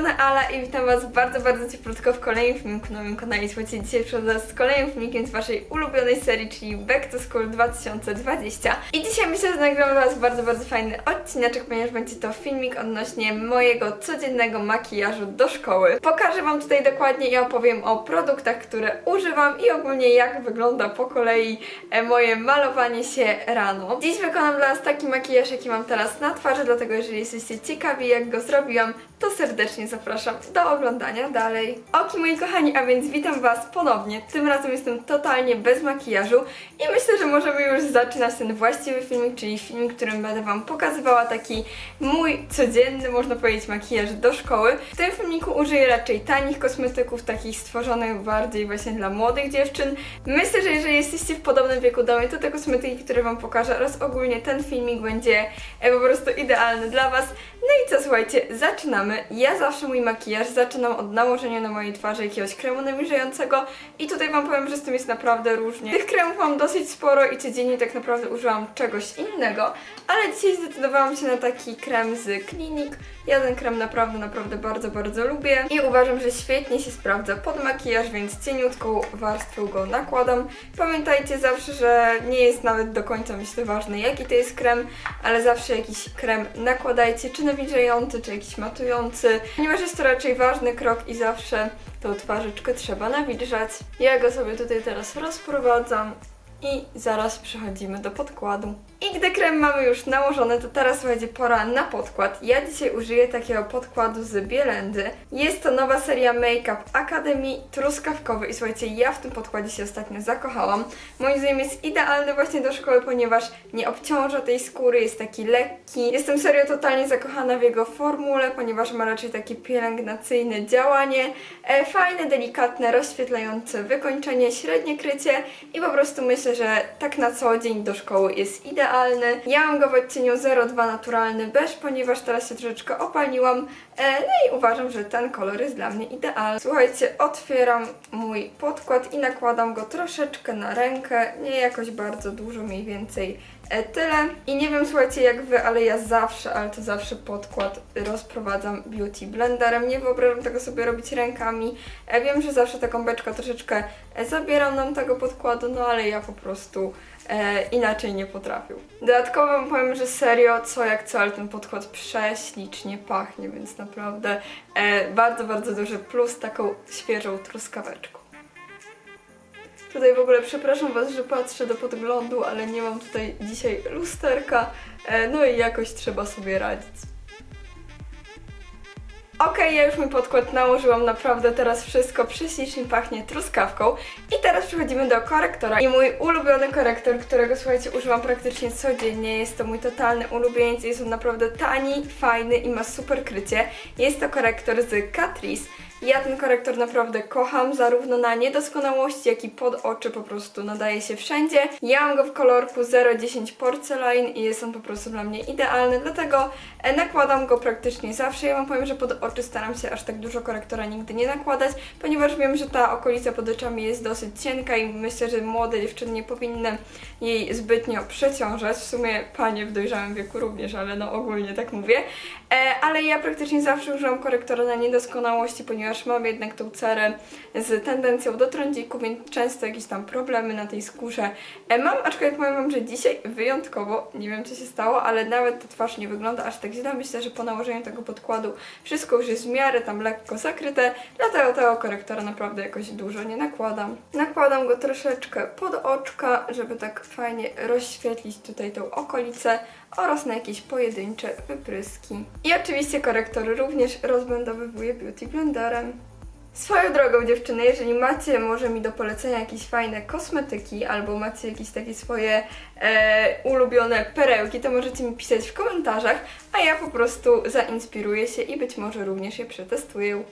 strony Ala i witam Was bardzo, bardzo cieplutko w kolejnym filmiku na moim kanale. Słuchajcie, dzisiaj przychodzę z kolejnym filmikiem z Waszej ulubionej serii, czyli Back to School 2020. I dzisiaj myślę, że nagram Was bardzo, bardzo fajny odcineczek, ponieważ będzie to filmik odnośnie mojego codziennego makijażu do szkoły. Pokażę Wam tutaj dokładnie i opowiem o produktach, które używam i ogólnie jak wygląda po kolei e, moje malowanie się rano. Dziś wykonam dla Was taki makijaż, jaki mam teraz na twarzy, dlatego jeżeli jesteście ciekawi jak go zrobiłam, to serdecznie zapraszam do oglądania dalej. Oki moi kochani, a więc witam Was ponownie. Tym razem jestem totalnie bez makijażu i myślę, że możemy już zaczynać ten właściwy filmik, czyli film, którym będę Wam pokazywała taki mój codzienny, można powiedzieć, makijaż do szkoły. W tym filmiku użyję raczej tanich kosmetyków, takich stworzonych bardziej właśnie dla młodych dziewczyn. Myślę, że jeżeli jesteście w podobnym wieku do mnie, to te kosmetyki, które Wam pokażę oraz ogólnie ten filmik będzie e, po prostu idealny dla Was. No i co, słuchajcie, zaczynamy. Ja zawsze mój makijaż zaczynam od nałożenia na mojej twarzy jakiegoś kremu nawilżającego i tutaj Wam powiem, że z tym jest naprawdę różnie. Tych kremów mam dosyć sporo i codziennie tak naprawdę używam czegoś innego, ale dzisiaj zdecydowałam się na taki krem z Clinique. Ja ten krem naprawdę, naprawdę bardzo, bardzo lubię i uważam, że świetnie się sprawdza pod makijaż, więc cieniutką warstwą go nakładam. Pamiętajcie zawsze, że nie jest nawet do końca myślę ważne jaki to jest krem, ale zawsze jakiś krem nakładajcie, czy nawilżający, czy jakiś matujący, ponieważ jest to raczej ważny krok i zawsze tą twarzyczkę trzeba nawilżać. Ja go sobie tutaj teraz rozprowadzam i zaraz przechodzimy do podkładu. I gdy krem mamy już nałożony, to teraz słuchajcie, pora na podkład. Ja dzisiaj użyję takiego podkładu z Bielendy. Jest to nowa seria Makeup Academy truskawkowy i słuchajcie, ja w tym podkładzie się ostatnio zakochałam. Moim zdaniem jest idealny właśnie do szkoły, ponieważ nie obciąża tej skóry, jest taki lekki. Jestem serio totalnie zakochana w jego formule, ponieważ ma raczej takie pielęgnacyjne działanie. E, fajne, delikatne, rozświetlające wykończenie, średnie krycie i po prostu myślę, że tak na co dzień do szkoły jest idealny. Ja mam go w odcieniu 02 naturalny beż, ponieważ teraz się troszeczkę opaliłam. E, no i uważam, że ten kolor jest dla mnie idealny. Słuchajcie, otwieram mój podkład i nakładam go troszeczkę na rękę, nie jakoś bardzo dużo, mniej więcej tyle. I nie wiem, słuchajcie, jak wy, ale ja zawsze, ale to zawsze podkład rozprowadzam beauty blenderem. Nie wyobrażam tego sobie robić rękami. E, wiem, że zawsze ta gąbeczka troszeczkę e, zabieram nam tego podkładu, no ale ja po prostu e, inaczej nie potrafił. Dodatkowo powiem, że serio, co jak co, ale ten podkład prześlicznie pachnie, więc naprawdę e, bardzo, bardzo duży plus taką świeżą truskaweczką. Tutaj w ogóle przepraszam Was, że patrzę do podglądu, ale nie mam tutaj dzisiaj lusterka, e, no i jakoś trzeba sobie radzić. Okej, ja już mój podkład nałożyłam, naprawdę teraz wszystko prześlicznie pachnie truskawką. I teraz przechodzimy do korektora. I mój ulubiony korektor, którego słuchajcie, używam praktycznie codziennie. Jest to mój totalny ulubieniec, jest on naprawdę tani, fajny i ma super krycie. Jest to korektor z Catrice. Ja ten korektor naprawdę kocham, zarówno na niedoskonałości, jak i pod oczy po prostu nadaje się wszędzie. Ja mam go w kolorku 010 Porcelain i jest on po prostu dla mnie idealny, dlatego e, nakładam go praktycznie zawsze. Ja wam powiem, że pod oczy staram się aż tak dużo korektora nigdy nie nakładać, ponieważ wiem, że ta okolica pod oczami jest dosyć cienka i myślę, że młode dziewczyny nie powinny jej zbytnio przeciążać. W sumie panie w dojrzałym wieku również, ale no ogólnie tak mówię. E, ale ja praktycznie zawsze używam korektora na niedoskonałości, ponieważ mam jednak tą cerę z tendencją do trądziku, więc często jakieś tam problemy na tej skórze e, mam, aczkolwiek powiem wam, że dzisiaj wyjątkowo, nie wiem co się stało, ale nawet ta twarz nie wygląda aż tak źle. Myślę, że po nałożeniu tego podkładu wszystko już jest w miarę tam lekko zakryte, dlatego tego korektora naprawdę jakoś dużo nie nakładam. Nakładam go troszeczkę pod oczka, żeby tak fajnie rozświetlić tutaj tą okolicę oraz na jakieś pojedyncze wypryski. I oczywiście korektor również rozbłędowywuję beauty blenderem. Swoją drogą dziewczyny, jeżeli macie może mi do polecenia jakieś fajne kosmetyki albo macie jakieś takie swoje e, ulubione perełki, to możecie mi pisać w komentarzach, a ja po prostu zainspiruję się i być może również je przetestuję.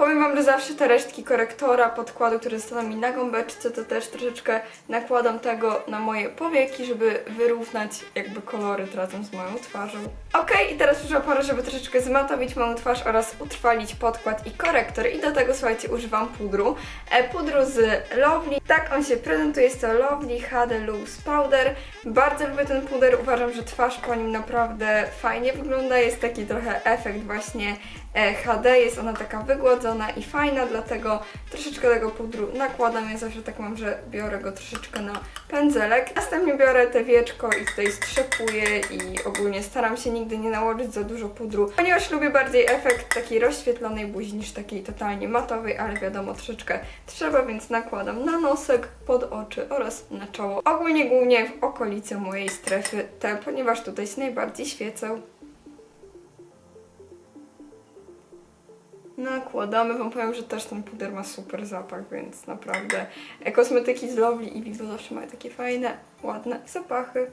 Powiem Wam, że zawsze te resztki korektora, podkładu, które zostaną mi na gąbeczce, to też troszeczkę nakładam tego na moje powieki, żeby wyrównać jakby kolory razem z moją twarzą. Ok, i teraz przyszła pora, żeby troszeczkę zmatowić moją twarz oraz utrwalić podkład i korektor i do tego, słuchajcie, używam pudru. E, pudru z Lovely. Tak on się prezentuje, jest to Lovely HD Loose Powder. Bardzo lubię ten puder, uważam, że twarz po nim naprawdę fajnie wygląda, jest taki trochę efekt właśnie e, HD, jest ona taka wygłodzona i fajna, dlatego troszeczkę tego pudru nakładam, ja zawsze tak mam, że biorę go troszeczkę na pędzelek. Następnie biorę te wieczko i tutaj strzepuję i ogólnie staram się nigdy nie nałożyć za dużo pudru, ponieważ lubię bardziej efekt takiej rozświetlonej buzi niż takiej totalnie matowej, ale wiadomo, troszeczkę trzeba, więc nakładam na nosek, pod oczy oraz na czoło. Ogólnie głównie w okolicy mojej strefy T, ponieważ tutaj się najbardziej świecę. Nakładamy, wam powiem, że też ten puder ma super zapach, więc naprawdę e, kosmetyki z Lovely i Vivo zawsze mają takie fajne, ładne zapachy.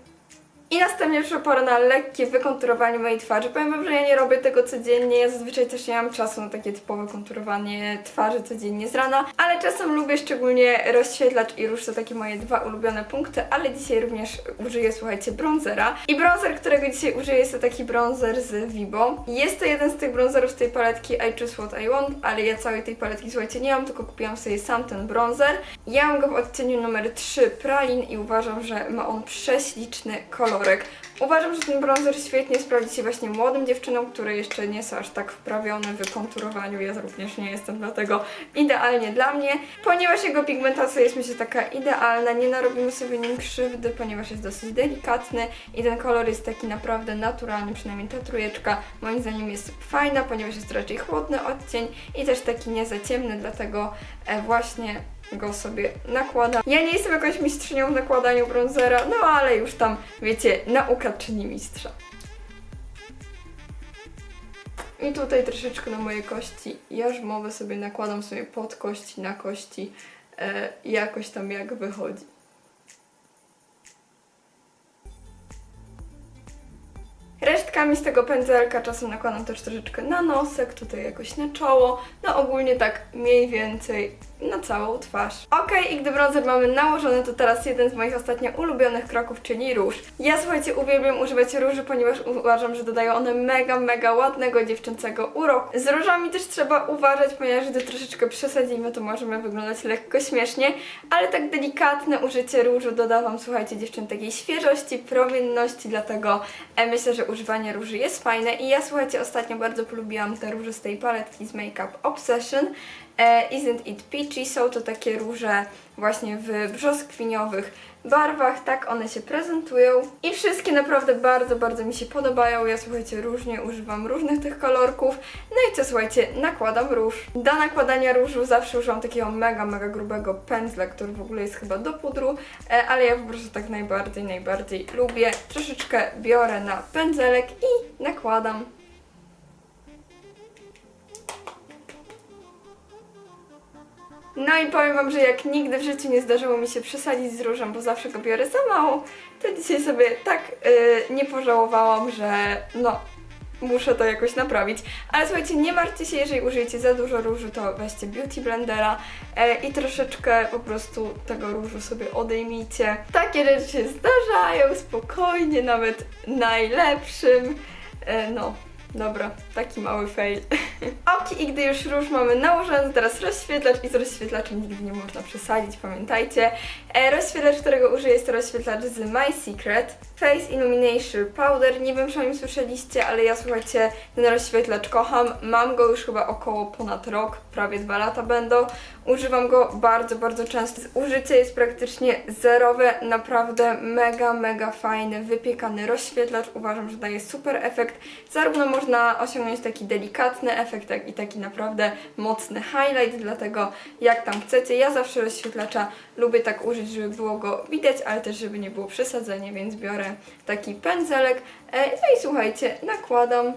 I następnie przyszła pora na lekkie wykonturowanie mojej twarzy. Powiem wam, że ja nie robię tego codziennie, ja zazwyczaj też nie mam czasu na takie typowe konturowanie twarzy codziennie z rana, ale czasem lubię szczególnie rozświetlacz i róż, to takie moje dwa ulubione punkty, ale dzisiaj również użyję, słuchajcie, bronzera. I bronzer, którego dzisiaj użyję jest to taki bronzer z Vibo. Jest to jeden z tych bronzerów z tej paletki I Choose What I Want, ale ja całej tej paletki, słuchajcie, nie mam, tylko kupiłam sobie sam ten bronzer. Ja mam go w odcieniu numer 3 Pralin i uważam, że ma on prześliczny Uważam, że ten bronzer świetnie sprawdzi się właśnie młodym dziewczynom, które jeszcze nie są aż tak wprawione w konturowaniu. Ja również nie jestem, dlatego idealnie dla mnie. Ponieważ jego pigmentacja jest myślę taka idealna, nie narobimy sobie nim krzywdy, ponieważ jest dosyć delikatny i ten kolor jest taki naprawdę naturalny, przynajmniej ta trójeczka moim zdaniem jest fajna, ponieważ jest raczej chłodny odcień i też taki nie za ciemny, dlatego e, właśnie go sobie nakładam. Ja nie jestem jakąś mistrzynią w nakładaniu bronzera, no ale już tam, wiecie, nauka czyni mistrza. I tutaj troszeczkę na moje kości jarzmowe sobie nakładam sobie pod kości, na kości, e, jakoś tam jak wychodzi. Resztkami z tego pędzelka czasem nakładam też troszeczkę na nosek, tutaj jakoś na czoło, no ogólnie tak mniej więcej na całą twarz. Ok, i gdy bronzer mamy nałożony, to teraz jeden z moich ostatnio ulubionych kroków, czyli róż. Ja słuchajcie, uwielbiam używać róży, ponieważ uważam, że dodają one mega, mega ładnego dziewczęcego uroku. Z różami też trzeba uważać, ponieważ gdy troszeczkę przesadzimy, to możemy wyglądać lekko śmiesznie, ale tak delikatne użycie różu doda wam, słuchajcie, dziewczyn takiej świeżości, promienności, dlatego e, myślę, że używanie róży jest fajne i ja słuchajcie, ostatnio bardzo polubiłam te róże z tej paletki z Makeup Obsession. E, Isn't It Peachy? Są to takie róże właśnie w brzoskwiniowych barwach, tak one się prezentują i wszystkie naprawdę bardzo, bardzo mi się podobają. Ja słuchajcie, różnie używam różnych tych kolorków. No i co słuchajcie, nakładam róż. Do nakładania różu zawsze używam takiego mega, mega grubego pędzla, który w ogóle jest chyba do pudru, e, ale ja po prostu tak najbardziej, najbardziej lubię. Troszeczkę biorę na pędzelek i nakładam. No i powiem Wam, że jak nigdy w życiu nie zdarzyło mi się przesadzić z różem, bo zawsze go biorę za mało, to dzisiaj sobie tak yy, nie pożałowałam, że no, muszę to jakoś naprawić. Ale słuchajcie, nie martwcie się, jeżeli użyjecie za dużo różu, to weźcie Beauty Blendera e, i troszeczkę po prostu tego różu sobie odejmijcie. Takie rzeczy się zdarzają, spokojnie, nawet najlepszym. E, no, Dobra, taki mały fail. ok, i gdy już róż mamy nałożony, teraz rozświetlacz i z rozświetlaczem nigdy nie można przesadzić, pamiętajcie. E, rozświetlacz, którego użyję jest to rozświetlacz z My Secret Face Illumination Powder. Nie wiem, czy o nim słyszeliście, ale ja słuchajcie, ten rozświetlacz kocham. Mam go już chyba około ponad rok, prawie dwa lata będą. Używam go bardzo, bardzo często. Użycie jest praktycznie zerowe, naprawdę mega, mega fajny, wypiekany rozświetlacz. Uważam, że daje super efekt. Zarówno można osiągnąć taki delikatny efekt, jak i taki naprawdę mocny highlight, dlatego jak tam chcecie. Ja zawsze rozświetlacza lubię tak użyć, żeby było go widać, ale też żeby nie było przesadzenie, więc biorę taki pędzelek. E, No i słuchajcie, nakładam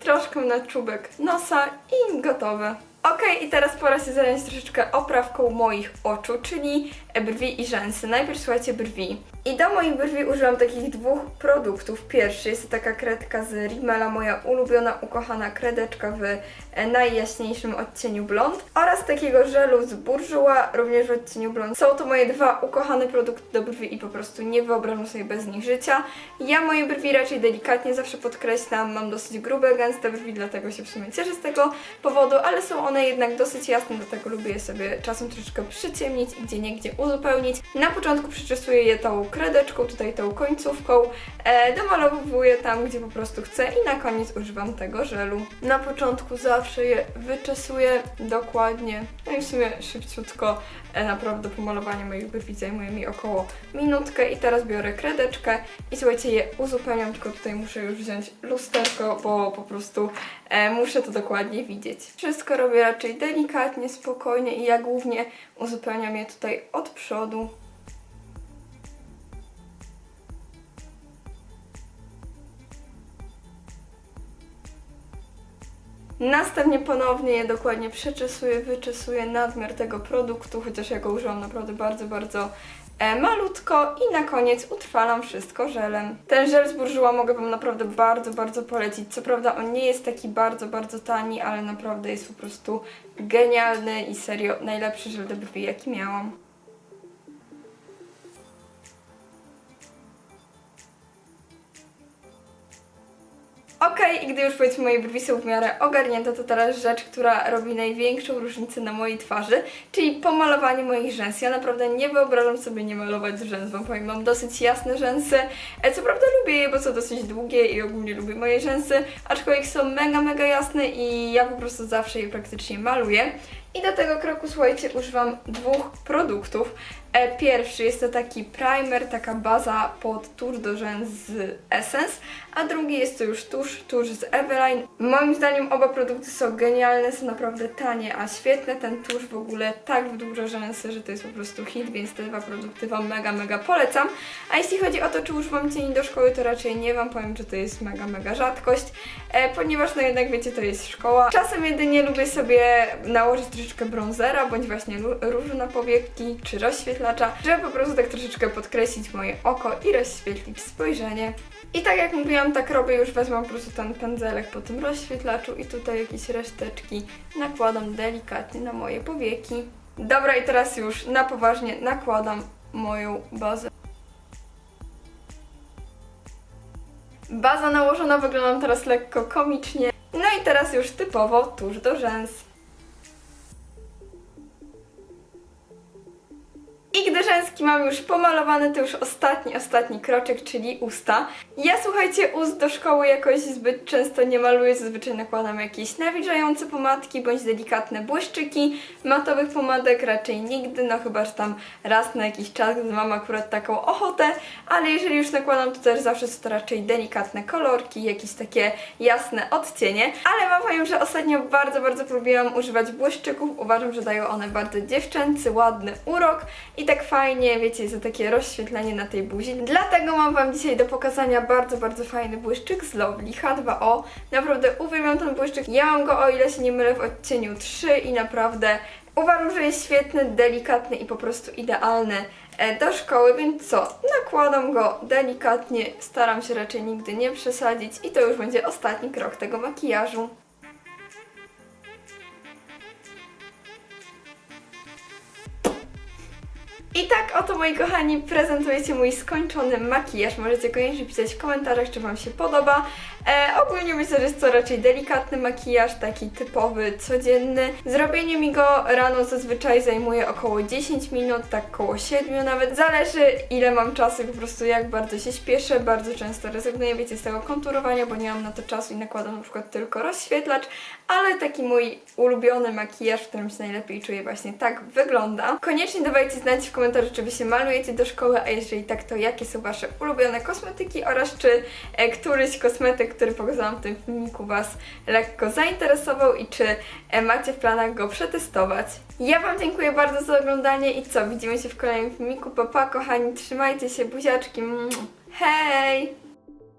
troszkę na czubek nosa i gotowe. Okej, i teraz pora się zająć troszeczkę oprawką moich oczu, czyli brwi i rzęsy. Najpierw słuchajcie brwi. I do moich brwi użyłam takich dwóch produktów. Pierwszy jest to taka kredka z Rimmela, moja ulubiona, ukochana kredeczka w e, najjaśniejszym odcieniu blond. Oraz takiego żelu z Bourjois, również w odcieniu blond. Są to moje dwa ukochane produkty do brwi i po prostu nie wyobrażam sobie bez nich życia. Ja moje brwi raczej delikatnie zawsze podkreślam, mam dosyć grube, gęste brwi, dlatego się w sumie cieszę z tego powodu, ale są one jednak dosyć jasne, dlatego lubię je sobie czasem troszeczkę przyciemnić i gdzie niegdzie uzupełnić. Na początku przyczesuję je tą kredeczką, tutaj tą końcówką, e, domalowuję tam, gdzie po prostu chcę i na koniec używam tego żelu. Na początku zawsze je wyczesuję dokładnie, no i w sumie szybciutko, naprawdę pomalowanie moich brwi zajmuje mi około minutkę i teraz biorę kredeczkę i słuchajcie, je uzupełniam, tylko tutaj muszę już wziąć lusterko, bo po prostu e, muszę to dokładnie widzieć. Wszystko robię raczej delikatnie, spokojnie i ja głównie uzupełniam je tutaj od przodu. Następnie ponownie je dokładnie przeczesuję, wyczesuję nadmiar tego produktu, chociaż ja go użyłam naprawdę bardzo, bardzo e, malutko i na koniec utrwalam wszystko żelem. Ten żel z mogę Wam naprawdę bardzo, bardzo polecić. Co prawda on nie jest taki bardzo, bardzo tani, ale naprawdę jest po prostu genialny i serio najlepszy żel do brwi jaki miałam. Okej, i gdy już powiedzmy moje brwi są w miarę ogarnięte, to teraz rzecz, która robi największą różnicę na mojej twarzy, czyli pomalowanie moich rzęs. Ja naprawdę nie wyobrażam sobie nie malować rzęs, wam powiem, mam dosyć jasne rzęsy. E, Co prawda lubię je, bo są dosyć długie i ogólnie lubię moje rzęsy, aczkolwiek są mega, mega jasne i ja po prostu zawsze je praktycznie maluję. I do tego kroku, słuchajcie, używam dwóch produktów. E, Pierwszy jest to taki primer, taka baza pod tusz do rzęs z Essence, a drugi jest to już tusz, tusz z Eveline. Moim zdaniem oba produkty są genialne, są naprawdę tanie, a świetne. Ten tusz w ogóle tak wydłuża rzęsy, że to jest po prostu hit, więc te dwa produkty Wam mega, mega polecam. A jeśli chodzi o to, czy używam cieni do szkoły, to raczej nie Wam powiem, że to jest mega, mega rzadkość, e, ponieważ no jednak wiecie, to jest szkoła. Czasem jedynie lubię sobie nałożyć troszeczkę bronzera, bądź właśnie różu na powieki, czy rozświetlacza, żeby po prostu tak troszeczkę podkreślić moje oko i rozświetlić spojrzenie. I tak jak mówiłam, tak robię, już wezmę po prostu ten pędzelek po tym rozświetlaczu i tutaj jakieś reszteczki nakładam delikatnie na moje powieki. Dobra, i teraz już na poważnie nakładam moją bazę. Baza nałożona, wyglądam teraz lekko komicznie. No i teraz już typowo tuż do rzęs. I gdy rzęski mam już pomalowane, to już ostatni, ostatni kroczek, czyli usta. Ja słuchajcie, ust do szkoły jakoś zbyt często nie maluję, zazwyczaj nakładam jakieś nawilżające pomadki bądź delikatne błyszczyki. Matowych pomadek raczej nigdy, no chyba, że tam raz na jakiś czas, gdy mam akurat taką ochotę, ale jeżeli już nakładam, to też zawsze są to raczej delikatne kolorki, jakieś takie jasne odcienie. Ale wam powiem, że ostatnio bardzo, bardzo lubiłam używać błyszczyków. Uważam, że dają one bardzo dziewczęcy, ładny urok i tak fajnie, wiecie, za takie rozświetlenie na tej buzi. Dlatego mam wam dzisiaj do pokazania bardzo, bardzo fajny błyszczyk z Lovely H2O. Naprawdę uwielbiam ten błyszczyk. Ja mam go, o ile się nie mylę, w odcieniu 3 i naprawdę uważam, że jest świetny, delikatny i po prostu idealny e, do szkoły, więc co? Nakładam go delikatnie, staram się raczej nigdy nie przesadzić i to już będzie ostatni krok tego makijażu. I tak oto moi kochani prezentujecie mój skończony makijaż. Możecie koniecznie pisać w komentarzach, czy Wam się podoba. E, ogólnie myślę, że jest to raczej delikatny makijaż, taki typowy, codzienny. Zrobienie mi go rano zazwyczaj zajmuje około 10 minut, tak około 7 nawet. Zależy ile mam czasu po prostu jak bardzo się śpieszę. Bardzo często rezygnuję, wiecie, z tego konturowania, bo nie mam na to czasu i nakładam na przykład tylko rozświetlacz, ale taki mój ulubiony makijaż, w którym się najlepiej czuję właśnie tak wygląda. Koniecznie dawajcie znać w komentarzu, czy Wy się malujecie do szkoły, a jeżeli tak, to jakie są Wasze ulubione kosmetyki oraz czy e, któryś kosmetyk, który pokazałam w tym filmiku Was lekko zainteresował i czy e, macie w planach go przetestować. Ja Wam dziękuję bardzo za oglądanie i co, widzimy się w kolejnym filmiku. Pa, pa kochani, trzymajcie się, buziaczki. Hej!